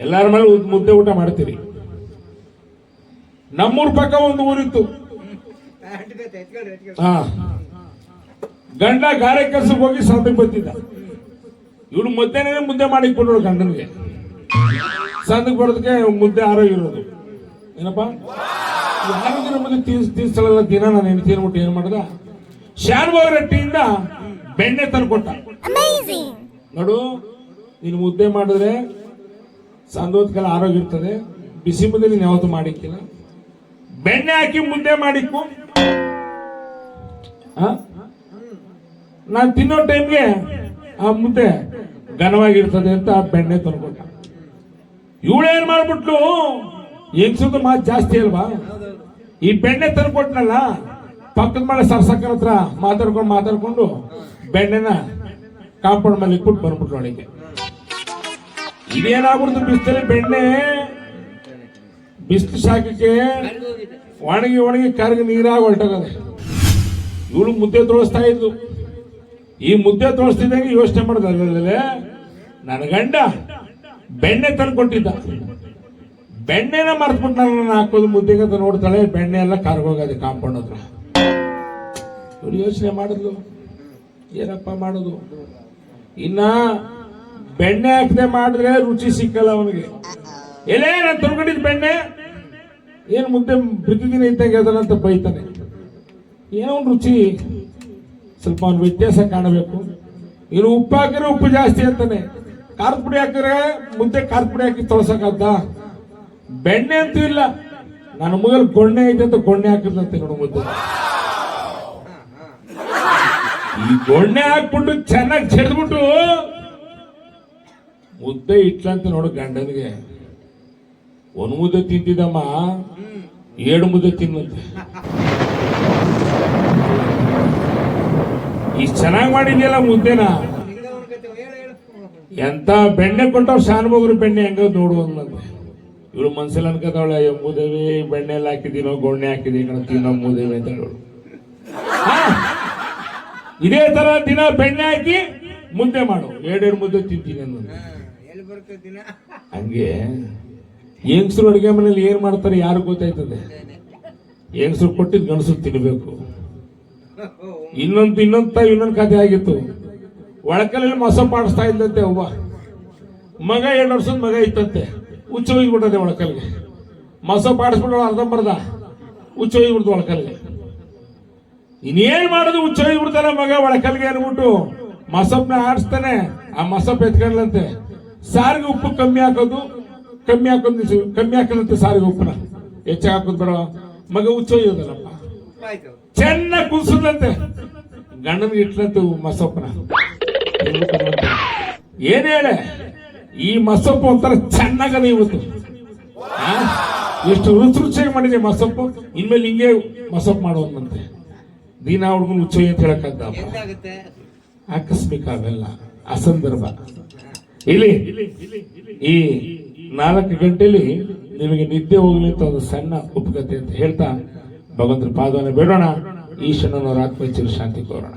ಎಲ್ಲಾರ ಮೇಲೆ ಮುದ್ದೆ ಊಟ ಮಾಡ್ತೀರಿ. ನಮ್ಮೂರ್ ಪಕ್ಕ ಒಂದು ಊರಿತ್ತು. ಹಾ. ಗಂಡ ಗಾರೆ ಕೆಲಸಕ್ಕೆ ಹೋಗಿ ಸಂದಕ್ಕೆ ಬರ್ತಿದ್ದ. ಇವನು ಮಧ್ಯಾಹ್ನ ಮುದ್ದೆ ಮಾಡಿ ಕೊಡೋಳು ಗಂಡನಿಗೆ. ಸಂದಕ್ಕೆ ಬರೋದಕ್ಕೆ ಮುದ್ದೆ ಆರೋಗ್ಯ ಇರೋದು. ಏನಪ್ಪ? ಈ ಆರೋಗ್ಯ ತೀರ್ಸ್ ತೀರ್ಸಲ್ಲ ದಿನ ನಾನು ಹೆಂಡತಿ ತೀರ್ಬಿಟ್ಟು ಏನು ಮಾಡ್ದ? ಶಾನ್ಭೋಗ ರೊಟ್ಟಿಯಿಂದ ಬೆಣ್ಣೆ ತಂದ್ಕೊಟ್ಟ. ನೋಡು ನೀನು ಮುದ್ದೆ ಮಾಡಿದ್ರೆ ಸಂದೋದಕ್ಕೆಲ್ಲ ಆರೋಗ್ಯ ಇರ್ತದೆ. ಬಿಸಿ ಮುದ್ದೆ ನೀನು ಯಾವತ್ತು ಮಾಡಿಕ್ಕಿಲ್ಲ. ಬೆಣ್ಣೆ ಹಾಕಿ ಮುದ್ದೆ ಮಾಡಿಕ್ಕು. ನಾನು ತಿನ್ನೋ ಟೈಮ್ಗೆ ಆ ಮುದ್ದೆ ಘನವಾಗಿರ್ತದೆ ಅಂತ ಆ ಬೆಣ್ಣೆ ತಂದ್ಕೊಟ್ಟ ಇವಳೇನ್ ಮಾಡ್ಬಿಟ್ಲು? ಹೆಂಗ್ಸದ ಮಾತು ಜಾಸ್ತಿ ಅಲ್ವಾ? ಈ ಬೆಣ್ಣೆ ತಂದ್ಕೊಟ್ನಲ್ಲ, ಪಕ್ಕದ ಮಳೆ ಸರ್ಸಕ್ಕನ ಹತ್ರ ಮಾತಾಡ್ಕೊಂಡು ಮಾತಾಡ್ಕೊಂಡು ಬೆಣ್ಣೆನ ಕಾಂಪೌಂಡ್ ಮೇಲೆ ಇಟ್ಬಿಟ್ಟು ಬಂದ್ಬಿಟ್ಲು ಒಳಗೆ ಇದೇನಾಗ್ಬಿಡ್ತು ಬಿಸ್ತಲ್ಲಿ ಬೆಣ್ಣೆ? ಬಿಸಿಲು ಸಾಕಕ್ಕೆ ಒಣಗಿ ಒಣಗಿ ಕರಗಿ ನೀರಾಗಿ ಹೊರಟೋಗದೆ ಇವಳು ಮುದ್ದೆ ತೋಳಿಸ್ತಾ ಇದ್ದು ಈ ಮುದ್ದೆ ತೋಳಿಸ್ತಿದ್ದಂಗೆ ಯೋಚನೆ ಮಾಡಿದ್ರೆ ನನ್ನ ಗಂಡ ಬೆಣ್ಣೆ ತಂದು ಕೊಟ್ಟಿದ್ದ ಬೆಣ್ಣೆನ ಮರ್ತ್ಬಿಟ್ಟು ನನ್ನ ಹಾಕೋದು ಮುದ್ದೆಗೆ ಅಂತ ನೋಡ್ತಾಳೆ, ಬೆಣ್ಣೆ ಎಲ್ಲ ಕರ್ಗೋಗದೆ ಕಾಂಪೌಂಡ್ ಹತ್ರ. ಇವಳು ಯೋಚನೆ ಮಾಡಿದ್ಲು, ಏನಪ್ಪ ಮಾಡೋದು? ಇನ್ನ ಬೆಣ್ಣೆ ಹಾಕದೆ ಮಾಡಿದ್ರೆ ರುಚಿ ಸಿಕ್ಕಲ್ಲ ಅವನಿಗೆ. ಎಲೆ ನಾನು ಬೆಣ್ಣೆ? ಏನು ಮುದ್ದೆ ಪ್ರತಿದಿನ ಇದ್ದಂಗೆ ಅದನ್ನಂತ ಬೈತಾನೆ. ಏನೋ ಒಂದು ರುಚಿ, ಸ್ವಲ್ಪ ಅವ್ನು ವ್ಯತ್ಯಾಸ ಕಾಣಬೇಕು. ಇನ್ನು ಉಪ್ಪು ಹಾಕಿದ್ರೆ ಉಪ್ಪು ಜಾಸ್ತಿ ಅಂತಾನೆ. ಖಾರದ ಪುಡಿ ಹಾಕಿದ್ರೆ ಮುದ್ದೆ ಖಾರದ ಪುಡಿ ಹಾಕಿ ತೊಳಸಕ್ಕಾಗ್ತ ಬೆಣ್ಣೆ ಅಂತೂ ಇಲ್ಲ. ನನ್ನ ಮಗಲ್ ಗೊಣ್ಣೆ ಐತೆ ಅಂತ ಗೊಣ್ಣೆ ಹಾಕಿದಂತೆ ನೋಡು ಮುದ್ದೆ. ಈ ಗೊಣ್ಣೆ ಹಾಕ್ಬಿಟ್ಟು ಚೆನ್ನಾಗಿ ಚೆಡ್ಬಿಟ್ಟು ಮುದ್ದೆ ಇಟ್ಲಂತ ನೋಡು ಗಂಡನಿಗೆ. ಒಂದು ಮುದ್ದೆ ತಿಂತಿದ್ದಮ್ಮ ಏಳು ಮುದ್ದೆ ತಿನ್ನಂತೆ ಇಷ್ಟು ಚೆನ್ನಾಗಿ ಮಾಡಿದ್ಯಲ್ಲ ಮುದ್ದೆನ? ಎಂತ ಬೆಣ್ಣೆ ಕೊಟ್ಟವ್ರು ಶಾನುಭೋಗ್ರ ಬೆಣ್ಣೆ ಹೆಂಗ ನೋಡು ಇವ್ರು ಮನ್ಸಲ್ಲಿ ಅನ್ಕೋತಾವಳೆ ಅಯ್ಯೋ ಮುದೇವಿ ಬೆಣ್ಣೆ ಎಲ್ಲ ಹಾಕಿದೀನೋ ಗೊಣ್ಣೆ ಹಾಕಿದೀನಿ ತಿನ್ನೋ ಮುದೇವಿ ಅಂತ ಹೇಳೋಳು ಹಾ, ಇದೇ ತರ ದಿನ ಬೆಣ್ಣೆ ಹಾಕಿ ಮುದ್ದೆ ಮಾಡು. ಎರಡೆರಡು ಮುದ್ದೆ ತಿಂತೀನಿ ಅನ್ನೋದು. ಹಂಗೆ ಹೆಂಗಸರು ಅಡುಗೆ ಮನೇಲಿ ಏನು ಮಾಡ್ತಾರೆ ಯಾರು ಗೊತ್ತಾಯ್ತದೆ. ಹೆಂಗಸರು ಕೊಟ್ಟಿದ್ ಗಣಸು ತಿನ್ನಬೇಕು ಇನ್ನೊಂದು ಇನ್ನೊಂದು ಇನ್ನೊಂದು ಕಥೆ ಆಗಿತ್ತು. ಒಳಕಲ್ಲಿ ಮೊಸ ಪಾಡಿಸ್ತಾ ಇದ್ದಂತೆ ಒಬ್ಬ ಮಗ ಎರಡು ವರ್ಷದ ಮಗ ಇತ್ತಂತೆ. ಹುಚ್ಚ ಹೋಗ್ಬಿಟ್ಟದೆ ಒಳಕಲ್ಗೆ. ಮೊಸ ಪಾಡಿಸ್ಬಿಟ್ಟು ಅರ್ಧಂಬರ್ಧ ಹುಚ್ಚ ಹೋಗಿಬಿಡ್ತು ಒಳಕಲ್ಗೆ. ಇನ್ನೇನು ಮಾಡೋದು ಹುಚ್ಚ ಹೋಗಿಬಿಡ್ತಾನೆ ಮಗ ಒಳಕಲ್ಗೆ ಅನ್ಬಿಟ್ಟು ಮಸಪ್ನ ಆಡಿಸ್ತಾನೆ. ಆ ಮಸಪ್ ಎತ್ಕೊಂಡ್ಲಂತೆ. ಸಾರಿಗೆ ಉಪ್ಪು ಕಮ್ಮಿ ಹಾಕೋದು ಕಮ್ಮಿ ಹಾಕೋದು ನಿಲ್ಸು- ಕಮ್ಮಿ ಹಾಕೋದಂತೆ ಸಾರಿಗೆ ಉಪ್ಪನ ಹೆಚ್ಚಾಗಿ ಹಾಕೋದು ಬೇಡ. ಮಗ ಹುಚ್ಚ ಹೋಗಿರೋದಲ್ಲಪ್ಪ ಆಯ್ತು. ಚೆನ್ನಾಗಿ ಕುಸಿದಂತೆ ಗಂಡನ ಇಟ್ಲಂತೆ ಮಸಪ್ಪನ ಏನ್ ಹೇಳೆ? ಈ ಮಸಪ್ಪು ಒಂಥರ ಚೆನ್ನಾಗದ ಇವತ್ತು. ಆ? ಎಷ್ಟು ರುಚಿ ರುಚಿಯಾಗಿ ಮಾಡಿದೆ ಮಸೊಪ್ಪು. ಇನ್ಮೇಲೆ ಹಿಂಗೆ ಮಸಪ್ ಮಾಡೋದಂತೆ ದಿನ ಹುಡುಗನ ಹುಚ್ಚ ಅಂತ ಹೇಳಕ್ಕಾಗ್ದ ಆಕಸ್ಮಿಕ ಅವೆಲ್ಲ? ಅಸಂದರ್ಭ. ಇಲ್ಲಿ, ಈ ನಾಲ್ಕು ಗಂಟೆಯಲ್ಲಿ ನಿಮಗೆ ನಿದ್ದೆ ಹೋಗಲಿ ಅಂತ ಒಂದು ಸಣ್ಣ ಉಪಕತೆ ಅಂತ ಹೇಳ್ತಾ ಭಗವಂತರ ಪಾದವನ್ನು ಬೇಡೋಣ. ಈಶ್ವರನವರ ಆತ್ಮಚಿರ ಶಾಂತಿ ಕೋರೋಣ.